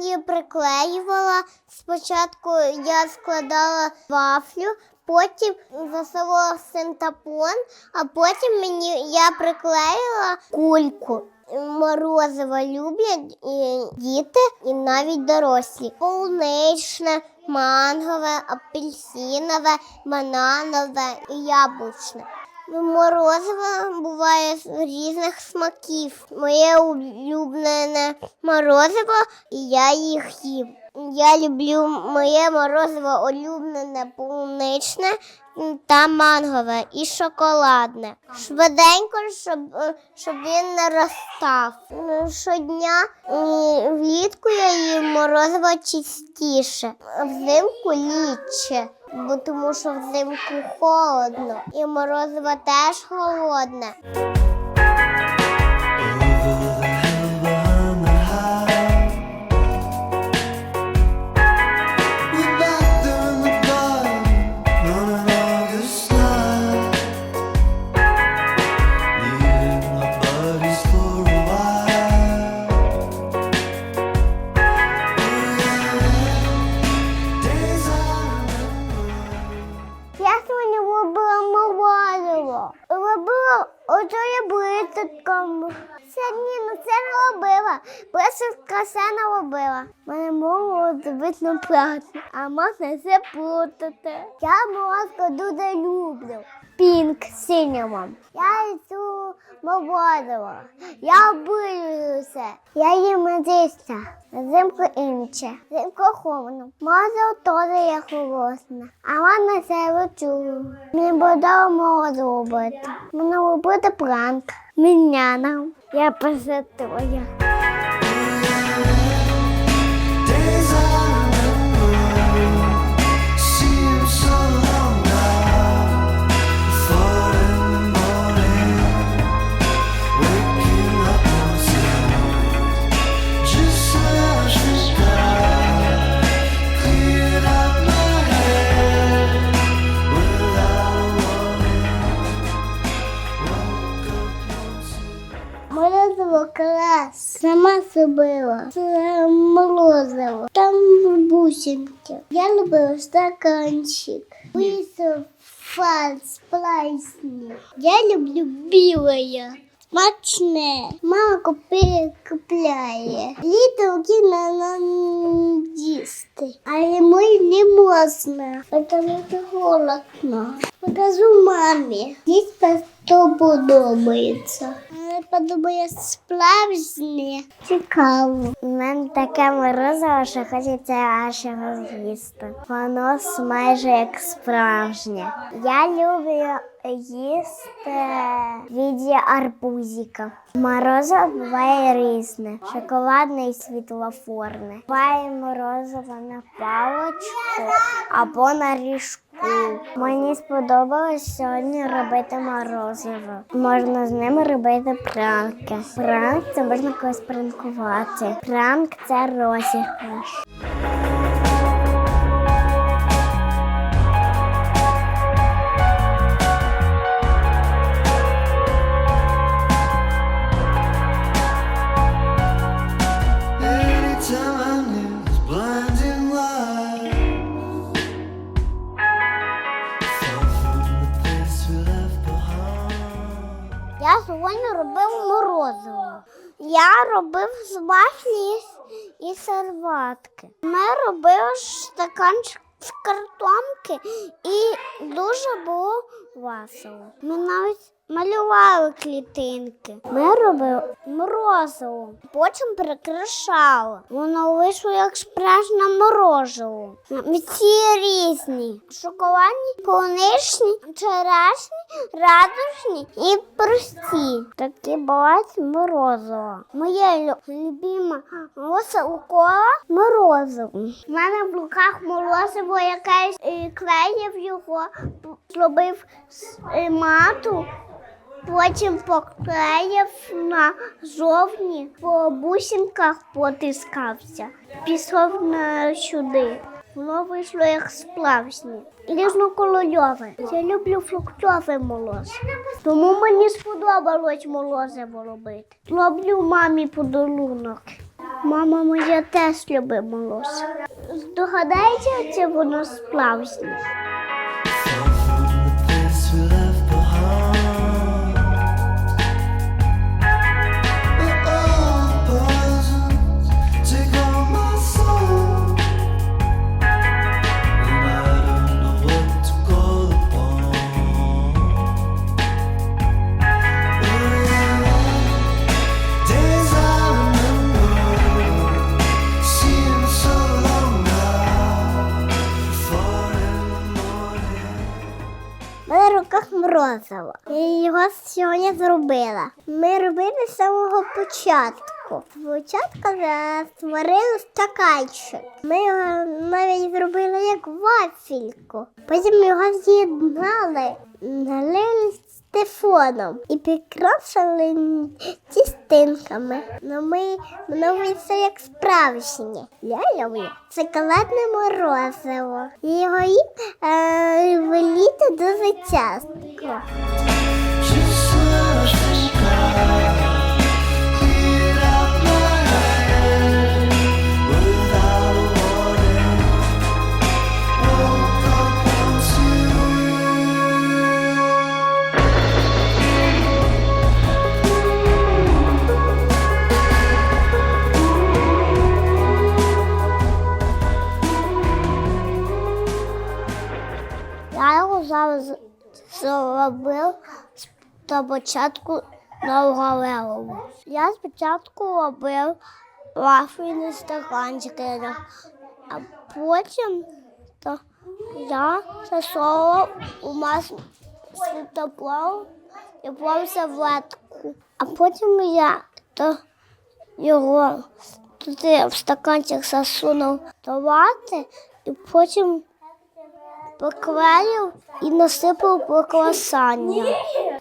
її приклеювала. Спочатку я складала вафлю, потім засовувала синтапон, а потім мені я приклеїла кульку. Морозиво люблять і діти, і навіть дорослі. Полуничне, мангове, апельсинове, бананове і яблучне. Морозиво буває з різних смаків. Моє улюблене морозиво, і я їх їм. Я люблю моє морозиво улюблене полуничне та мангове і шоколадне. Швиденько, щоб, е, щоб він не розстав. Щодня влітку я їм морозиво чистіше, взимку лічше. Бо тому що взимку холодно, і морозиво теж холодне. Сьогодні ну це робила. Блисівка все наробила. Мене морозиво видно працю, а можна це плутати. Я молодку дуже люблю. Пінк синьому. Я йду морозиво. Я обилююся. Я їм медиця. Взимку інше. Взимку холодно. Морозиво теж є холодне. А мене це вичу. Мені буде морозиво робити. Мене робити пранк. Міняна. Я позитивна. Клас. Сама зробила. Це морозиво. Там бусинки. Я любила стаканчик. Висов фарс плайсні. Я люблю біле. Смачне. Мама купує, купляє. Літо кіна нам їсти. А йому не можна, тому що холодно. Покажу мамі. Їй то подобається. Мені подобається справжнє. Цікаво. У мене таке морозиво, що хочеться аж з'їсти. Воно майже як справжнє. Я люблю їсти в віді арбузика. Морозиво буває різне, шоколадне і світлофорне. Буває морозиво на паличку або на ріжку. Мені сподобалось сьогодні робити морозиво. Можна з ними робити пранки. Пранк це можна когось пранкувати. Пранк це розіграш. З вафлі і серватки. Ми робили стаканчик з картонки і дуже було весело. Ми навіть малювали клітинки. Ми робили морозиво, потім прикрашали. Воно вийшло як справжнє морозиво. Всі різні. Шоколадні, полуничні, черешні, радужні і прості. Такі бувають морозиво. Моє лю- любиме кола морозиво. У мене в руках морозиво якесь клеїв його, зробив е, мату. Потім поклеїв на зовні, по бусинках потискався. Пішов на сюди. Воно вийшло як справжнє. Різнокольорове. Я люблю фруктове молоз. Тому мені сподобалось молозиво робити. Роблю мамі подарунок. Мама моя теж любить молозиво. Здогадається, чи воно справжнє? Морозиво. Я його сьогодні зробила. Ми робили з самого початку. Спочатку створили стаканчик. Ми його навіть зробили як вафельку. Потім його з'єднали, налили стефоном і прикрашили тістинками. Ну, ми вийшло як справжнє. Я люблю шоколадне морозиво. Його їм е, веліти дуже часто. Зробив з- до початку нового левого. Я спочатку робив вафельні стаканчики, а потім то я засовував у масу світоплав і плався в. А потім я то його туди в стаканчик засунув до вати і потім поклеїв і насипав поквасання.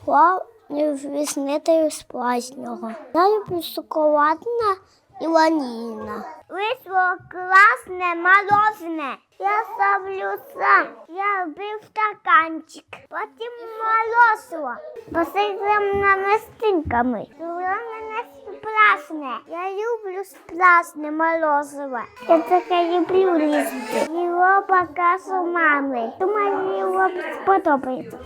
Клав віснитою справжнього. Я люблю шоколадне і ванільне. Вийшло класне морозне. Я ставлю сам. Я робив стаканчик. Потім молосило. Посипав намистинками. Воно справжне. Я люблю справжнє морозиво. Я таке люблю їсти. Його покажу мамі. Думаю, його сподобається.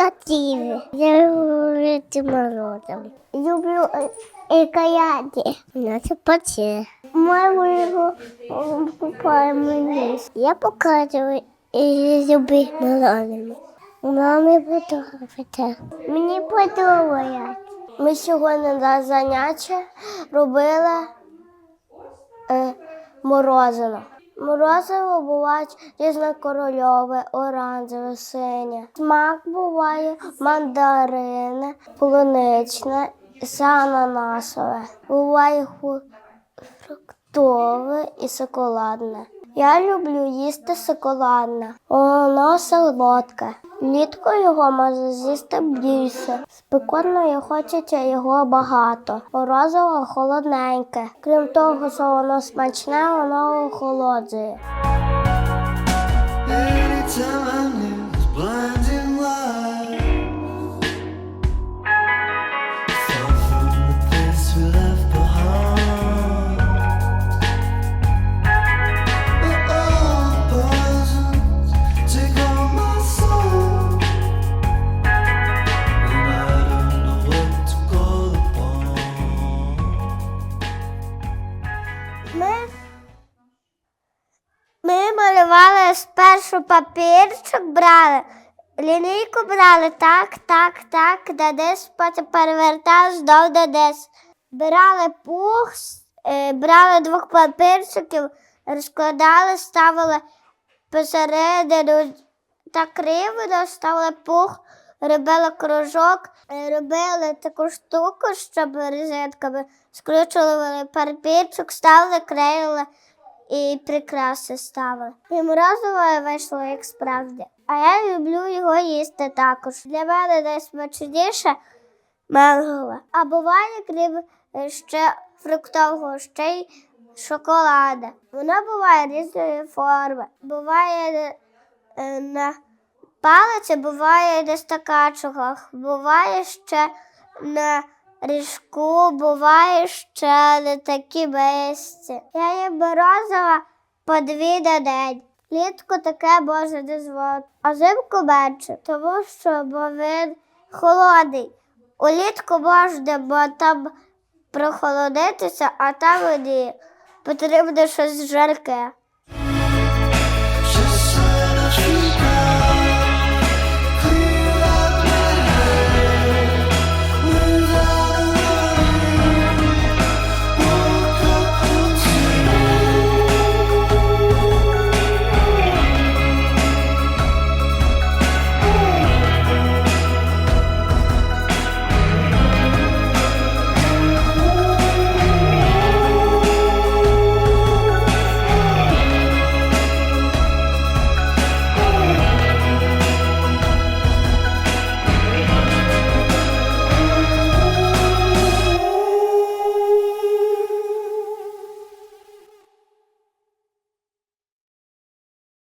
Водимо. Я люблю морозом. Люблю екаяді. На це паче. Ми його купаємо ліс. Я показую і люблю морозом. Мамі подобається. Мені подобається. Ми сьогодні на заняття робили е, морозиво. Морозиво бувають різнокорольове, оранжеве, синє. Смак буває мандарине, полуничне, і ананасове. Буває фруктове і шоколадне. Я люблю їсти шоколадне. Воно солодке. Влітку його може з'їсти більше. Спекотної хочеться його багато. Морозиво холодненьке. Крім того, що воно смачне, воно охолоджує. Спершу папірчик, брали, лінійку брали так, так, так, де десь потім перевертали знов де десь. Брали пух, е, брали двох папірчиків, розкладали, ставили посередину так криво ставили пух, робили кружок, е, робили таку штуку, щоб розетками скручували парпічок, ставили, клеїли і прикраси ставили. І морозиво вийшло як справді. А я люблю його їсти також. Для мене найсмачніше мангове. А буває, крім е, ще фруктового, ще й шоколада. Вона буває різної форми. Буває е, на палиці, буває на стаканчиках, буває ще на ріжку, буває ще на такі мисці. Я їм морозива по дві на день. Літку таке може дозволити, а взимку менше, тому що бо він холодний. Улітку можна, бо там прохолодитися, а там ні. Потрібно щось жарке.